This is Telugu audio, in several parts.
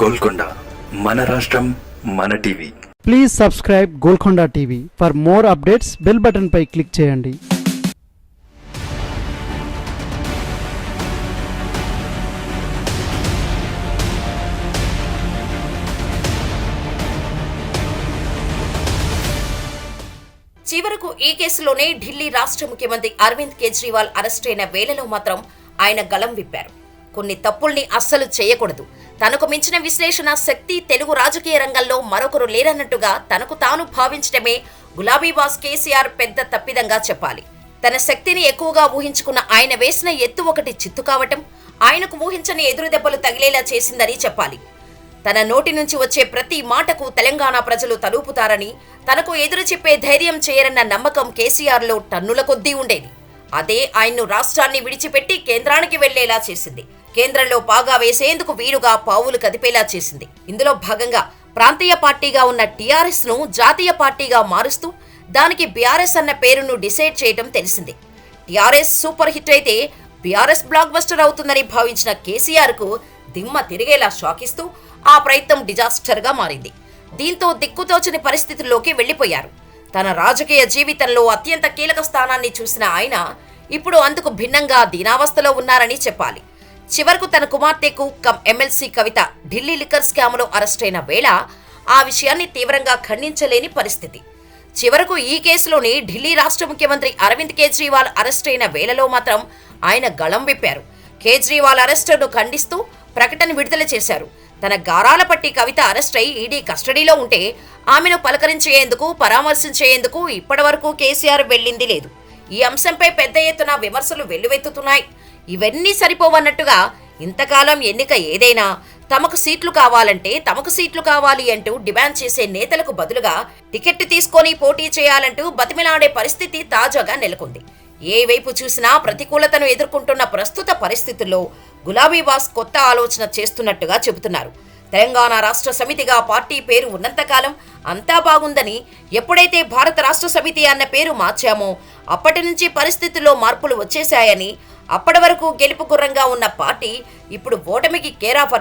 గోల్కొండ మన రాష్ట్రం మన TV. Please subscribe Golconda TV for more updates bell button pi click చేయండి. చివరకు ఈ కేసులోనే ఢిల్లీ రాష్ట్ర ముఖ్యమంత్రి అరవింద్ కేజ్రీవాల్ అరెస్ట్ అయిన వేళలో మాత్రం ఆయన గలం విప్పారు. కొన్ని తప్పుల్ని అస్సలు చేయకూడదు. తనకు మించిన విశ్లేషణ శక్తి తెలుగు రాజకీయ రంగంలో మరొకరు లేరన్నట్టుగా తనకు తాను భావించడమే గులాబీ బాస్ కేసీఆర్ పెద్ద తప్పిదంగా చెప్పాలి. తన శక్తిని ఎక్కువగా ఊహించుకున్న ఆయన వేసిన ఎత్తు ఒకటి చిత్తు కావటం ఆయనకు ఊహించని ఎదురుదెబ్బలు తగిలేలా చేసిందని చెప్పాలి. తన నోటి నుంచి వచ్చే ప్రతి మాటకు తెలంగాణ ప్రజలు తలూపుతారని తనకు ఎదురు చెప్పే ధైర్యం చేయరన్న నమ్మకం కేసీఆర్లో టన్నుల కొద్దీ ఉండేది. అదే ఆయన్ను రాష్ట్రాన్ని విడిచిపెట్టి కేంద్రానికి వెళ్ళేలా చేసింది. కేంద్రంలో పాగా వేసేందుకు వీలుగా పావులు కదిపేలా చేసింది. ఇందులో భాగంగా ప్రాంతీయ పార్టీగా ఉన్న టీఆర్ఎస్ను జాతీయ పార్టీగా మారుస్తూ దానికి బీఆర్ఎస్ అన్న పేరును డిసైడ్ చేయటం తెలిసింది. టీఆర్ఎస్ సూపర్ హిట్ అయితే బీఆర్ఎస్ బ్లాక్ బస్టర్ అవుతుందని భావించిన కేసీఆర్కు దిమ్మ తిరిగేలా షాకిస్తూ ఆ ప్రయత్నం డిజాస్టర్గా మారింది. దీంతో దిక్కుతోచని పరిస్థితుల్లోకి వెళ్ళిపోయారు తన రాజకీయ జీవితంలో అత్యంత కీలక స్థానాన్ని చూసిన ఆయన ఇప్పుడు అందుకు భిన్నంగా దీనావస్థలో ఉన్నారని చెప్పాలి. చివరకు తన కుమార్తెకు cum MLC Kavitha Delhi liquor స్కామ్లో అరెస్టైన వేళ ఆ విషయాన్ని తీవ్రంగా ఖండించలేని పరిస్థితి. చివరకు ఈ కేసులోని ఢిల్లీ రాష్ట్ర ముఖ్యమంత్రి అరవింద్ కేజ్రీవాల్ అరెస్ట్ అయిన వేళలో మాత్రం ఆయన గళం విప్పారు. కేజ్రీవాల్ అరెస్టును ఖండిస్తూ ప్రకటన విడుదల చేశారు. తన గారాల పట్టి కవిత అరెస్ట్ అయి ఈడీ కస్టడీలో ఉంటే ఆమెను పలకరించేందుకు పరామర్శించేందుకు ఇప్పటివరకు కేసీఆర్ వెళ్ళింది లేదు. ఈ అంశంపై పెద్ద ఎత్తున విమర్శలు వెల్లువెత్తుతున్నాయి. ఇవన్నీ సరిపోవన్నట్టుగా ఇంతకాలం ఎన్నిక ఏదైనా తమకు సీట్లు కావాలంటే తమకు సీట్లు కావాలి అంటూ డిమాండ్ చేసే నేతలకు బదులుగా టికెట్ తీసుకొని పోటీ చేయాలంటూ బతిమిలాడే పరిస్థితి తాజాగా నెలకొంది. ఏ వైపు చూసినా ప్రతికూలతను ఎదుర్కొంటున్న ప్రస్తుత పరిస్థితుల్లో గులాబీ బాస్ కొత్త ఆలోచన చేస్తున్నట్టుగా చెబుతున్నారు. తెలంగాణ రాష్ట్ర సమితిగా పార్టీ పేరు ఉన్నంతకాలం అంతా బాగుందని ఎప్పుడైతే భారత రాష్ట్ర సమితి అన్న పేరు మార్చామో అప్పటి నుంచి పరిస్థితుల్లో మార్పులు వచ్చేశాయని అప్పటి వరకు గెలుపు గుర్రంగా ఉన్న పార్టీ ఇప్పుడు ఓటమికి కేర్ ఆఫ్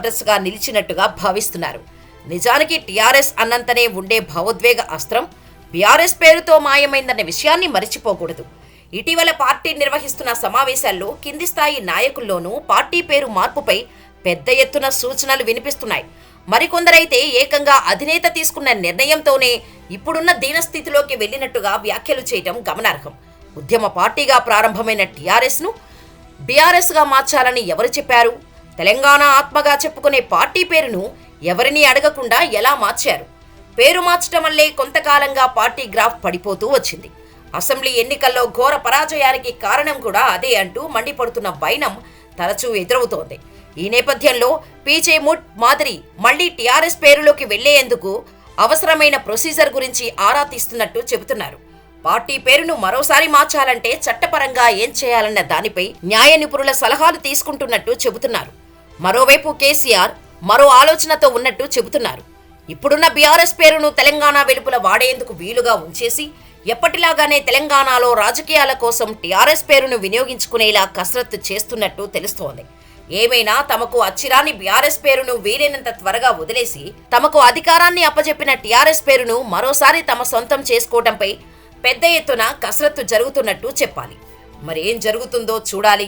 నిలిచినట్టుగా భావిస్తున్నారు. నిజానికి టీఆర్ఎస్ అన్నంతనే ఉండే భావోద్వేగ అస్త్రం బీఆర్ఎస్ పేరుతో మాయమైందన్న విషయాన్ని మరిచిపోకూడదు. ఇటీవల పార్టీ నిర్వహిస్తున్న సమావేశాల్లో కింది స్థాయి నాయకుల్లోనూ పార్టీ పేరు మార్పుపై పెద్ద ఎత్తున సూచనలు వినిపిస్తున్నాయి. మరికొందరైతే ఏకంగా అధినేత తీసుకున్న నిర్ణయంతోనే ఇప్పుడున్న దీనస్థితిలోకి వెళ్ళినట్టుగా వ్యాఖ్యలు చేయడం గమనార్హం. ఉద్యమ పార్టీగా ప్రారంభమైన టీఆర్ఎస్ను బీఆర్ఎస్గా మార్చాలని ఎవరు చెప్పారు? తెలంగాణ ఆత్మగా చెప్పుకునే పార్టీ పేరును ఎవరిని అడగకుండా ఎలా మార్చారు? పేరు మార్చడం వల్లే కొంతకాలంగా పార్టీ గ్రాఫ్ పడిపోతూ వచ్చింది. అసెంబ్లీ ఎన్నికల్లో ఘోర పరాజయానికి కారణం కూడా అదే అంటూ మండిపడుతున్న వైనం తరచూ ఎదురవుతోంది. ఈ నేపథ్యంలో పీజే ముట్ మాదిరి మళ్ళీ టీఆర్ఎస్ పేరులోకి వెళ్ళేందుకు అవసరమైన ప్రొసీజర్ గురించి ఆరా తీస్తున్నట్టు చెబుతున్నారు. పార్టీ పేరును మరోసారి మార్చాలంటే చట్టపరంగా ఏం చేయాలన్న దానిపై న్యాయ నిపుణుల సలహాలు తీసుకుంటున్నట్టు చెబుతున్నారు. మరోవైపు కేసీఆర్ మరో ఆలోచనతో ఉన్నట్టు చెబుతున్నారు. ఇప్పుడున్న బీఆర్ఎస్ పేరును తెలంగాణ వెలుపల వాడేందుకు వీలుగా ఉంచేసి ఎప్పటిలాగానే తెలంగాణలో రాజకీయాల కోసం టీఆర్ఎస్ పేరును వినియోగించుకునేలా కసరత్తు చేస్తున్నట్టు తెలుస్తోంది. ఏమైనా తమకు అచ్చిరాని బీఆర్ఎస్ పేరును వీలైనంత త్వరగా వదిలేసి తమకు అధికారాన్ని అప్పజెప్పిన టీఆర్ఎస్ పేరును మరోసారి తమ సొంతం చేసుకోవడంపై పెద్ద ఎత్తున కసరత్తు జరుగుతున్నట్టు చెప్పాలి. మరేం జరుగుతుందో చూడాలి.